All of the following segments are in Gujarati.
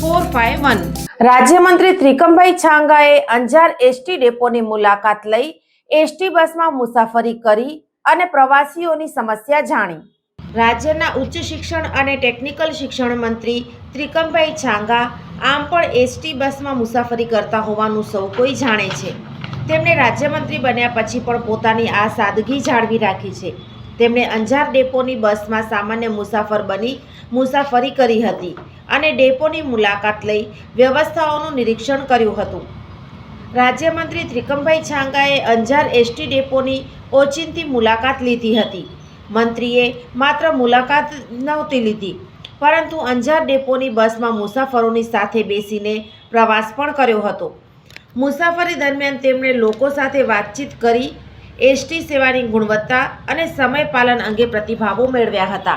four five one. રાજ્યમંત્રી ત્રિકમભાઈ છાંગાએ અંજાર એસટી ડેપોની મુલાકાત લઈ એસટી બસમાં મુસાફરી કરી અને પ્રવાસીઓની સમસ્યા જાણી. રાજ્યના ઉચ્ચ શિક્ષણ અને ટેકનિકલ શિક્ષણ મંત્રી ત્રિકમભાઈ છાંગા આમ પણ એસટી બસમાં મુસાફરી કરતા હોવાનું સૌ કોઈ જાણે છે. તેમણે રાજ્યમંત્રી બન્યા પછી પણ પોતાની આ સાદગી જાળવી રાખી છે. તેમણે અંજાર ડેપોની બસમાં સામાન્ય મુસાફર બની મુસાફરી કરી હતી અને ડેપોની મુલાકાત લઈ વ્યવસ્થાઓનું નિરીક્ષણ કર્યું હતું. રાજ્યમંત્રી ત્રિકમભાઈ છાંગાએ અંજાર એસટી ડેપોની ઓચિંતી મુલાકાત લીધી હતી. મંત્રીએ માત્ર મુલાકાત નહોતી લીધી, પરંતુ અંજાર ડેપોની બસમાં મુસાફરોની સાથે બેસીને પ્રવાસ પણ કર્યો હતો. મુસાફરી દરમિયાન તેમણે લોકો સાથે વાતચીત કરી એસટી સેવાની ગુણવત્તા અને સમય પાલન અંગે પ્રતિભાવો મેળવ્યા હતા.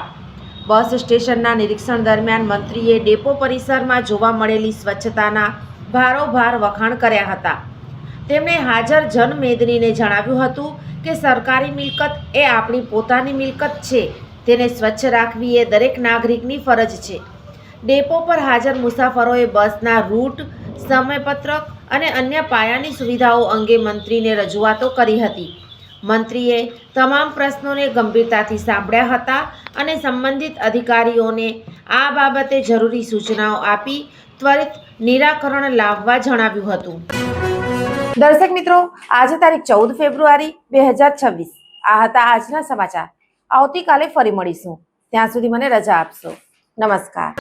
બસ સ્ટેશનના નિરીક્ષણ દરમિયાન મંત્રીએ ડેપો પરિસરમાં જોવા મળેલી સ્વચ્છતાના ભારોભાર વખાણ કર્યા હતા. તેમણે હાજર જનમેદનીને જણાવ્યું હતું કે સરકારી મિલકત એ આપણી પોતાની મિલકત છે, તેને સ્વચ્છ રાખવી એ દરેક નાગરિકની ફરજ છે. ડેપો પર હાજર મુસાફરોએ બસના રૂટ, સમયપત્રક અને અન્ય પાયાની સુવિધાઓ અંગે મંત્રીને રજૂઆતો કરી હતી. મંત્રીએ તમામ પ્રશ્નોને ગંભીરતાથી સાંભળ્યા હતા અને સંબંધિત અધિકારીઓને આ બાબતે જરૂરી સૂચનાઓ આપી ત્વરિત નિરાકરણ લાવવા જણાવ્યું હતું. દર્શક મિત્રો, આજે તારીખ ચૌદ ફેબ્રુઆરી બે હજાર છવ્વીસ. આ હતા આજના સમાચાર. આવતીકાલે ફરી મળીશું. ત્યાં સુધી મને રજા આપશો. નમસ્કાર.